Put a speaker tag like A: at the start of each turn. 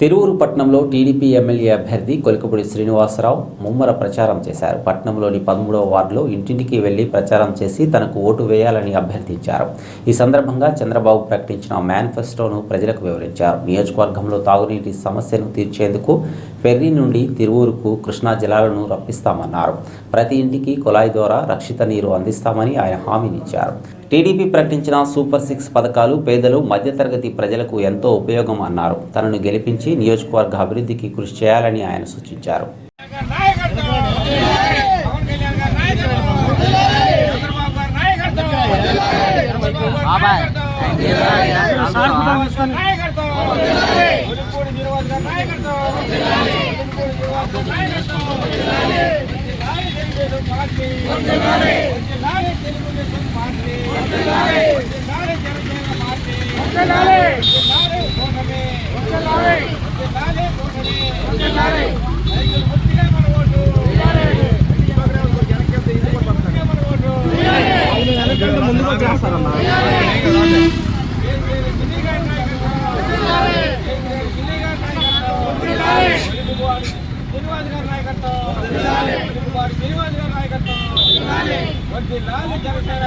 A: తిరువురు పట్నంలో TDP MLA అభ్యర్థి కొలికపూడి శ్రీనివాసరావు ముమ్మర ప్రచారం చేశారు. పట్నంలోని పదమూడవ వార్డులో ఇంటింటికి వెళ్ళి ప్రచారం చేసి తనకు ఓటు వేయాలని అభ్యర్థించారు. ఈ సందర్భంగా చంద్రబాబు ప్రకటించిన మేనిఫెస్టోను ప్రజలకు వివరించారు. నియోజకవర్గంలో తాగునీటి సమస్యను తీర్చేందుకు ఫెర్రీ నుండి తిరువూరుకు కృష్ణా జలాలను రప్పిస్తామన్నారు. ప్రతి ఇంటికి కుళాయి ద్వారా రక్షిత నీరు అందిస్తామని ఆయన హామీనిచ్చారు టీడీపీ ప్రకటించిన సూపర్ సిక్స్ పథకాలు పేదలు మధ్యతరగతి ప్రజలకు ఎంతో ఉపయోగం అన్నారు. తనను గెలిపించి నియోజకవర్గ అభివృద్ధికి కృషి చేయాలని ఆయన సూచించారు
B: నాయకత్వం శ్రీనివాస్ గారి నాయకత్వం. గారి నాయకత్వం. జనసేన